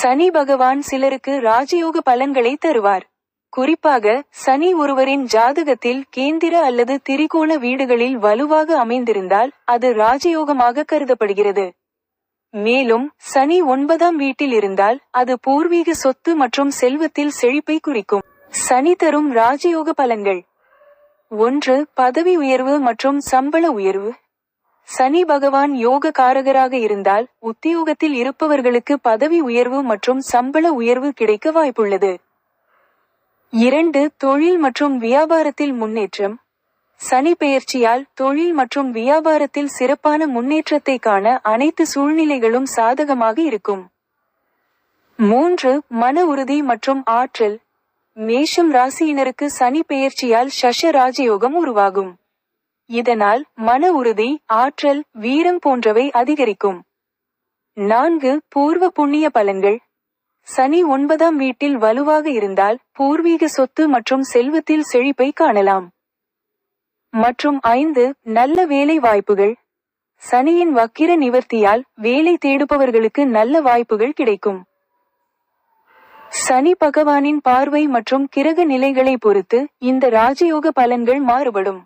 சனி பகவான் சிலருக்கு ராஜயோக பலன்களை தருவார். குறிப்பாக சனி ஒருவரின் ஜாதகத்தில் கேந்திர அல்லது திரிகோண வீடுகளில் வலுவாக அமைந்திருந்தால் அது ராஜயோகமாக கருதப்படுகிறது. மேலும் சனி ஒன்பதாம் வீட்டில் இருந்தால் அது பூர்வீக சொத்து மற்றும் செல்வத்தில் செழிப்பை குறிக்கும். சனி தரும் ராஜயோக பலன்கள். ஒன்று பதவி உயர்வு மற்றும் சம்பள உயர்வு. சனி பகவான் யோக காரகராக இருந்தால் உத்தியோகத்தில் இருப்பவர்களுக்கு பதவி உயர்வு மற்றும் சம்பள உயர்வு கிடைக்க வாய்ப்புள்ளது. இரண்டு தொழில் மற்றும் வியாபாரத்தில் முன்னேற்றம். சனி பெயர்ச்சியால் தொழில் மற்றும் வியாபாரத்தில் சிறப்பான முன்னேற்றத்தை காண அனைத்து சூழ்நிலைகளும் சாதகமாக இருக்கும். மூன்று மன உறுதி மற்றும் ஆற்றல். மேஷம் ராசியினருக்கு சனி பெயர்ச்சியால் சஷ ராஜயோகம் உருவாகும். இதனால் மன உறுதி ஆற்றல் வீரம் போன்றவை அதிகரிக்கும். நான்கு பூர்வ புண்ணிய பலன்கள். சனி ஒன்பதாம் வீட்டில் வலுவாக இருந்தால் பூர்வீக சொத்து மற்றும் செல்வத்தில் செழிப்பை காணலாம். மற்றும் ஐந்து நல்ல வேலை வாய்ப்புகள். சனியின் வக்கிர நிவர்த்தியால் வேலை தேடுபவர்களுக்கு நல்ல வாய்ப்புகள் கிடைக்கும். சனி பகவானின் பார்வை மற்றும் கிரக நிலைகளை பொறுத்து இந்த ராஜயோக பலன்கள் மாறுபடும்.